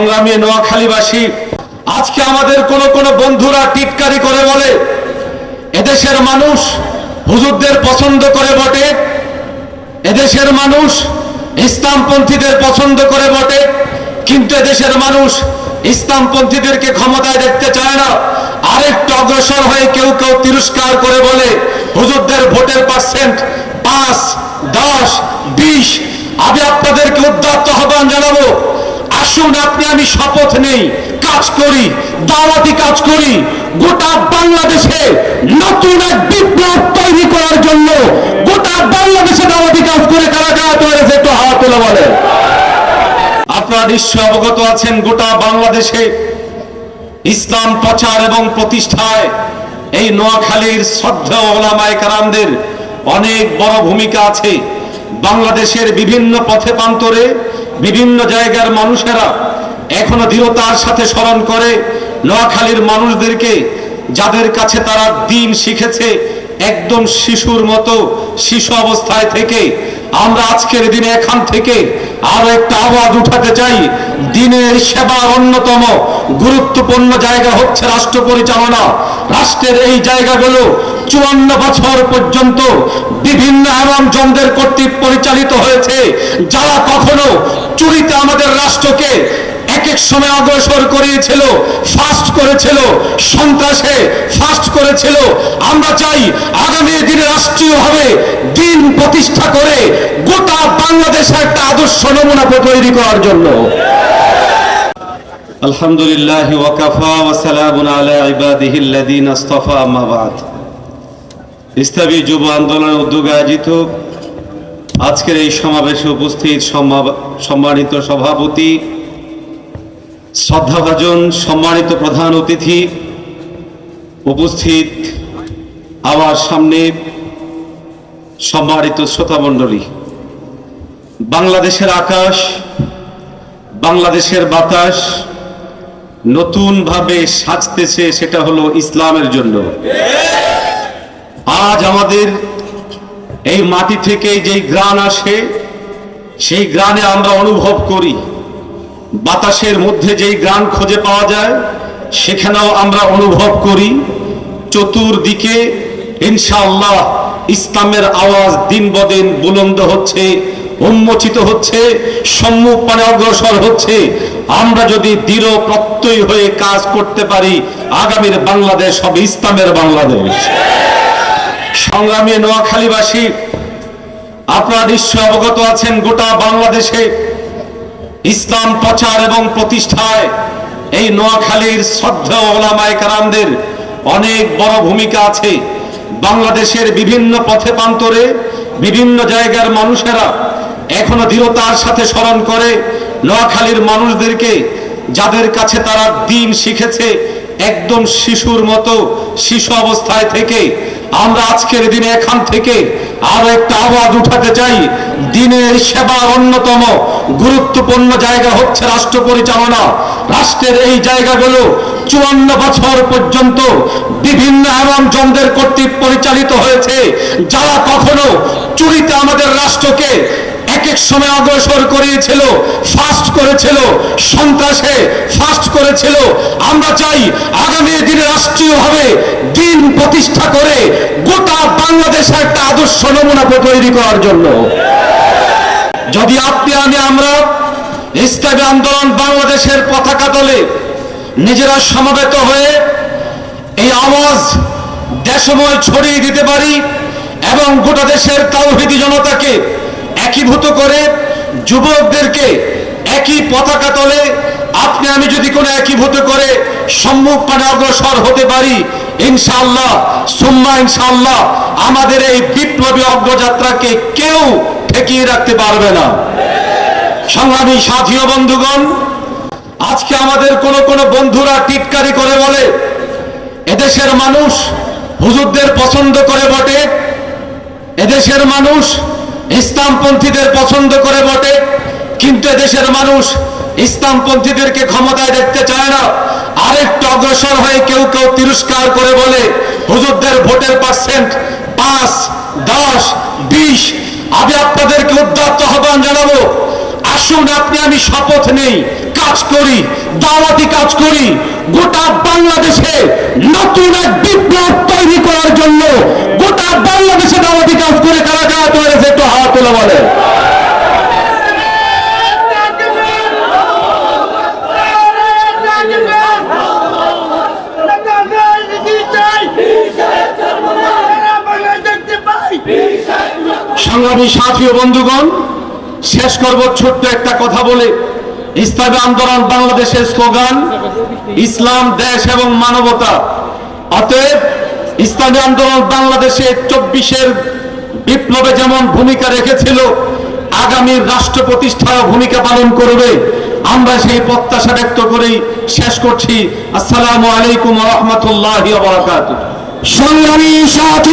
সংগ্রামী নোয়াখালীবাসী, আজকে আমাদের কোন কোন বন্ধুরা টিটকারি করে বলে, এদেশের মানুষ হুজুরদের পছন্দ করে বটে, এদেশের মানুষ ইসলামপন্থীদের পছন্দ করে বটে, কিন্তু এদেশের মানুষ ইসলামপন্থীদেরকে ক্ষমতায় দেখতে চায় না। আরেকটু অগ্রসর হয়ে কেউ কেউ তিরস্কার করে বলে, হুজুরদের ভোটের পার্সেন্ট পাঁচ, দশ, বিশ। আমি আপনাদেরকে উদ্যত্ত আহ্বান জানাব আসুন আপনি, আমি শপথ নেই। কাজ করি, দাওয়াতি কাজ করি। গোটা বাংলাদেশে নতুন এক বিপ্লব তৈরি করার জন্য গোটা বাংলাদেশে দাওয়াতি কাজ করে কারা কারা তৈরি একটু হাত তুলে বলে আপনারা নিশ্চয় অবগত আছেন, গোটা বাংলাদেশে ইসলাম প্রচার এবং প্রতিষ্ঠায় এই নোয়াখালীর শ্রদ্ধা ওলামায় কারামদের অনেক বড় ভূমিকা আছে। বাংলাদেশের বিভিন্ন পথে প্রান্তরে বিভিন্ন জায়গার মানুষেরা এখনও দৃঢ়তার সাথে স্মরণ করে, নোয়াখালীর মানুষদেরকে যাদের কাছে তারা দিন শিখেছে, একদম শিশুর মতো শিশু অবস্থায় থেকে, আমরা আজকের দিনে এখান থেকে আরও একটা আওয়াজ উঠাতে চাই। দিনের সেবার অন্যতম গুরুত্বপূর্ণ জায়গা হচ্ছে রাষ্ট্র পরিচালনা। রাষ্ট্রের এই জায়গাগুলো চুয়ান্ন বছর পর্যন্ত বিভিন্ন আরাম জনদের কর্তৃক পরিচালিত হয়েছে। যারা কখনো চুরিতে আমাদের রাষ্ট্রকে এক এক সময় অগ্রসর করিয়েছিল, ফাস্ট করেছিল, সন্ত্রাসে ফাস্ট করেছিল, আমরা চাই আগামী দিনে রাষ্ট্রীয়ভাবে দিন প্রতিষ্ঠা করে গোটা বাংলাদেশে একটা আদর্শ নমুনা তৈরি করার জন্য। আলহামদুলিল্লাহ ওয়াকাফা ওয়াসালামুন আলা ইবাদিহিল্লাযীন ইসতাফা আম্মা বাদ। ইসলামী যুব আন্দোলনের উদ্যোগে আয়োজিত আজকের এই সমাবেশে উপস্থিত সম্মা- সম্মানিত সভাপতি, শ্রদ্ধাভাজন সম্মানিত প্রধান অতিথি উপস্থিত আমার সামনে সম্মানিত শ্রোতামণ্ডলী বাংলাদেশের আকাশ, বাংলাদেশের বাতাস নতুনভাবে সাজতেছে, সেটা হলো ইসলামের জন্য। আজ আমাদের এই মাটি থেকে যেই গ্রাণ আসে, সেই গ্রানে আমরা অনুভব করি। বাতাসের মধ্যে যেই গ্রাণ খুঁজে পাওয়া যায়, সেখানেও আমরা অনুভব করি। চতুর্দিকে ইনশাআল্লাহ ইসলামের আওয়াজ দিন বদিন বুলন্দ হচ্ছে, উন্মোচিত হচ্ছে সম্মুখ পানে অগ্রসর হচ্ছে। আমরা যদি দৃঢ় প্রত্যয় হয়ে কাজ করতে পারি, আগামীর বাংলাদেশ হবে ইসলামের বাংলাদেশ। সংগ্রামী নোয়াখালীবাসী, আপনারা নিশ্চয় অবগত আছেন গোটা বাংলাদেশে ইসলাম প্রচার এবং প্রতিষ্ঠায় এই নোয়াখালীর শ্রদ্ধা ওলামায় কারামদের অনেক বড় ভূমিকা আছে। বাংলাদেশের বিভিন্ন পথে প্রান্তরে বিভিন্ন জায়গার মানুষেরা এখনও দৃঢ়তার সাথে স্মরণ করে নোয়াখালীর মানুষদেরকে, যাদের কাছে তারা দিন শিখেছে, একদম শিশুর মতো, শিশু অবস্থায় থেকে আমরা আজকের দিনে এখান থেকে আরও একটা আওয়াজ উঠাতে চাই। দিনের সেবার অন্যতম গুরুত্বপূর্ণ জায়গা হচ্ছে রাষ্ট্র পরিচালনা। রাষ্ট্রের এই জায়গাগুলো চুয়ান্ন বছর পর্যন্ত বিভিন্ন জনদের কর্তৃক পরিচালিত হয়েছে। যারা কখনো চুরিতে আমাদের রাষ্ট্রকে এক সময় অগ্রসর করিয়েছিল ফাস্ট করেছিল, সন্ত্রাসে ফাস্ট করেছিল। আমরা চাই আগামী দিনে রাষ্ট্রীয়ভাবে দিন প্রতিষ্ঠা করে গোটা বাংলাদেশে একটা আদর্শ নমুনা তৈরি করার জন্য। যদি আপনি আমি আমরা ইসলামী আন্দোলন বাংলাদেশের পতাকা দলে নিজেরা সমবেত হয়ে এই আওয়াজ দেশময় ছড়িয়ে দিতে পারি এবং গোটা দেশের তাওহিদি জনতাকে একীভূত করে যুবকদেরকে একই পতাকা তলে, আপনি, আমি যদি কোনো একীভূত করে সম্মুখ পানে অগ্রসর হতে পারি, ইনশাআল্লাহ, সুম্মা ইনশাআল্লাহ, আমাদের এই বিপ্লবী অগ্রযাত্রাকে কেউ ঠেকিয়ে রাখতে পারবে না। সংগ্রামী সাথী বন্ধুগণ, আজকে আমাদের কোন কোন বন্ধুরা টিটকারি করে বলে, এদেশের মানুষ হুজুরদের পছন্দ করে বটে, এদেশের মানুষ ইসলামপন্থীদের পছন্দ করে বটে, কিন্তু দেশের মানুষ ইসলামপন্থীদেরকে ক্ষমতায় দেখতে চায় না। আরেকটু অগ্রসর হয়ে কেউ কেউ তিরস্কার করে বলে, হুজুরদের ভোটের পার্সেন্ট পাঁচ, দশ, বিশ, আমি আপনাদেরকে উদ্যত্ত আহ্বান জানাব। আসুন আপনি, আমি শপথ নেই, কাজ করি, দাওয়াতি কাজ করি। গোটা বাংলাদেশে নতুন এক বিপ্লব তৈরি করার জন্য গোটা বাংলাদেশে দাওয়াতি কাজ করে কারা কারা তৈরি হয়েছে একটু হাত তুলে বলে। সংগ্রামী সাথী ও বন্ধুগণ, শেষ করব ছোট্ট একটা কথা বলে। ইসলামী আন্দোলন বাংলাদেশের স্লোগান, ইসলাম, দেশ এবং মানবতা। অতএব ইসলামী আন্দোলন বাংলাদেশে চব্বিশের বিপ্লবে যেমন ভূমিকা রেখেছিল, আগামী রাষ্ট্র প্রতিষ্ঠায় ভূমিকা পালন করবে। আমরা সেই প্রত্যাশা ব্যক্ত করেই শেষ করছি। আসসালামু আলাইকুম রহমতুল্লাহ সংগ্রামী সাথী